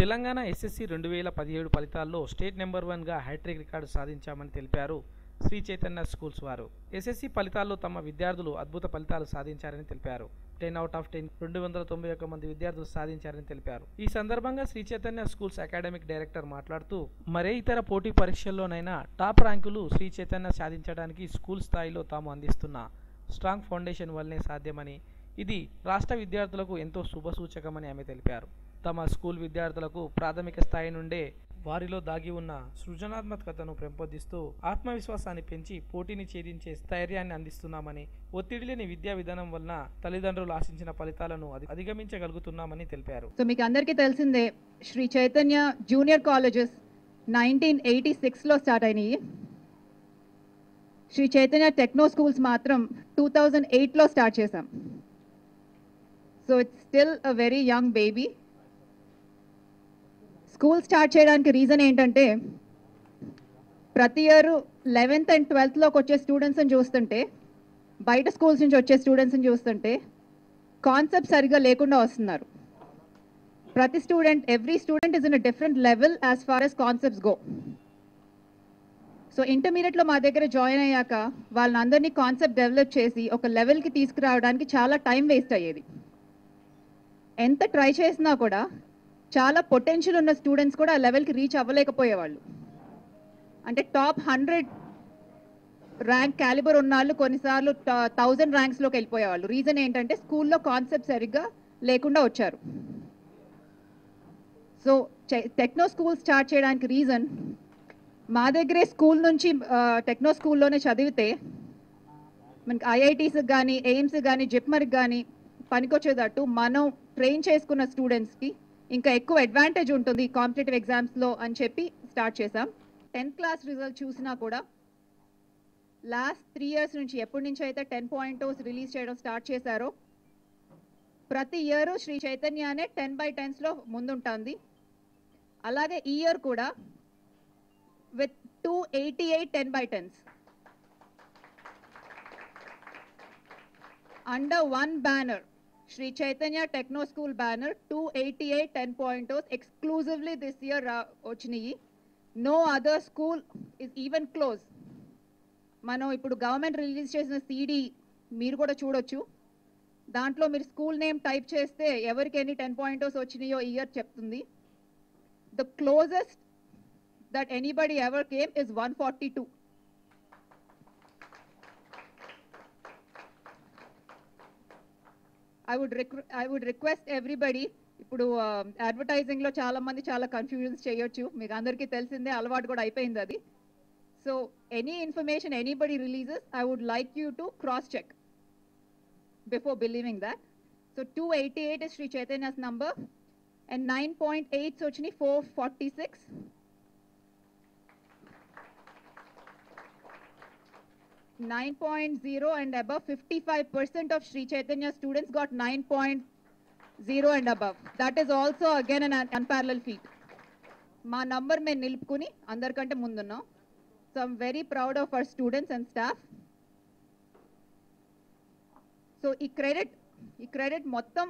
Telangana SSC రెండు వేల పదిహేడు ఫలితాల్లో స్టేట్ నెంబర్ వన్గా హ్యాట్రిక్ రికార్డు సాధించామని తెలిపారు శ్రీ చైతన్య స్కూల్స్ వారు. ఎస్ఎస్సి ఫలితాల్లో తమ విద్యార్థులు అద్భుత ఫలితాలు సాధించారని తెలిపారు. టెన్ అవుట్ ఆఫ్ టెన్ రెండు వందల తొంభై ఒక్క మంది విద్యార్థులు సాధించారని తెలిపారు. ఈ సందర్భంగా Sri Chaitanya schools academic director మాట్లాడుతూ మరే ఇతర పోటీ పరీక్షల్లోనైనా టాప్ ర్యాంకులు శ్రీ చైతన్య సాధించడానికి స్కూల్ స్థాయిలో తాము అందిస్తున్న స్ట్రాంగ్ ఫౌండేషన్ వల్లనే సాధ్యమని ఇది రాష్ట్ర విద్యార్థులకు ఎంతో శుభసూచకమని ఆమె తెలిపారు. తమ స్కూల్ విద్యార్థులకు ప్రాథమిక స్థాయి నుండే వారిలో దాగి ఉన్న సృజనాత్మకతను పెంపొందిస్తూ ఆత్మవిశ్వాసాన్ని పెంచి పోటీని ఛేదించే స్థైర్యాన్ని అందిస్తున్నామని ఒత్తిడి లేని విద్యా విధానం వలన తల్లిదండ్రులు ఆశించిన ఫలితాలను అధిగమించగలుగుతున్నామని తెలిపారు. సో మీకు అందరికీ తెలిసిందే Sri Chaitanya junior colleges nineteen eighty సిక్స్లో స్టార్ట్ అయినాయి. శ్రీ చైతన్య టెక్నో స్కూల్స్ మాత్రం టూ థౌజండ్ ఎయిట్లో స్టార్ట్ చేశాం. So it's still a very young baby school start చేయడానికి రీజన్ ఏంటంటే ప్రతి ఇయర్ లెవెన్త్ అండ్ ట్వెల్త్లోకి వచ్చే స్టూడెంట్స్ని చూస్తుంటే బయట స్కూల్స్ నుంచి వచ్చే స్టూడెంట్స్ని చూస్తుంటే కాన్సెప్ట్ సరిగా లేకుండా వస్తున్నారు. ప్రతి student every student is in a different level as far as concepts go so ఇంటర్మీడియట్లో మా దగ్గర జాయిన్ అయ్యాక వాళ్ళందరినీ కాన్సెప్ట్ డెవలప్ చేసి ఒక లెవెల్కి తీసుకురావడానికి చాలా టైం వేస్ట్ అయ్యేది. ఎంత ట్రై చేసినా కూడా చాలా పొటెన్షియల్ ఉన్న స్టూడెంట్స్ కూడా ఆ లెవెల్కి రీచ్ అవ్వలేకపోయేవాళ్ళు. అంటే టాప్ హండ్రెడ్ ర్యాంక్ క్యాలిబర్ ఉన్న వాళ్ళు కొన్నిసార్లు థౌజండ్ ర్యాంక్స్లోకి వెళ్ళిపోయేవాళ్ళు. రీజన్ ఏంటంటే స్కూల్లో కాన్సెప్ట్ సరిగ్గా లేకుండా వచ్చారు. సో టెక్నో స్కూల్ స్టార్ట్ చేయడానికి రీజన్ మా దగ్గరే స్కూల్ నుంచి టెక్నో స్కూల్లోనే చదివితే మనకి ఐఐటీస్కి కానీ ఎయిమ్స్కి కానీ జిప్మర్కి కానీ పనికొచ్చేటట్టు మనం ట్రైన్ చేసుకున్న స్టూడెంట్స్కి ఇంకా ఎక్కువ అడ్వాంటేజ్ ఉంటుంది కాంపిటేటివ్ ఎగ్జామ్స్లో అని చెప్పి స్టార్ట్ చేసాం టెన్త్ క్లాస్ రిజల్ట్ చూసినా కూడా లాస్ట్ త్రీ ఇయర్స్ నుంచి ఎప్పటి నుంచి అయితే టెన్ పాయింట్ రిలీజ్ చేయడం స్టార్ట్ చేశారో ప్రతి ఇయర్ శ్రీ చైతన్యనే టెన్ బై టెన్స్లో ముందుంటుంది. అలాగే ఈ ఇయర్ కూడా with two eighty eight ten by tens under one banner Sri Chaitanya Techno school banner two eighty eight ten points exclusively this year వచ్చినాయి no other school is even close మనం ఇప్పుడు government release చేసిన CD మీరు కూడా చూడొచ్చు దాంట్లో మీరు school name type చేస్తే ఎవరికి ఎన్ని టెన్ పాయింట్స్ వచ్చినాయో ఇయర్ చెప్తుంది the closest that anybody ever came is one forty two I would I would request everybody ఇప్పుడు అడ్వర్టైజింగ్లో చాలామంది చాలా కన్ఫ్యూజన్స్ చేయొచ్చు. మీకు అందరికీ తెలిసిందే అలవాటు కూడా అయిపోయింది అది. So any information anybody releases I would like you to cross check before believing that so two eighty eight Sri Chaitanya's number and nine point eights వచ్చినాయి four forty six 9.0 and above, 55% of Sri Chaitanya students got 9.0 and above. That is also again an unparalleled feat. మా number మేము నిలుపుకుని అందరికంటే ముందున్నాం so I'm very proud of our students and staff so ఈ credit ఈ credit మొత్తం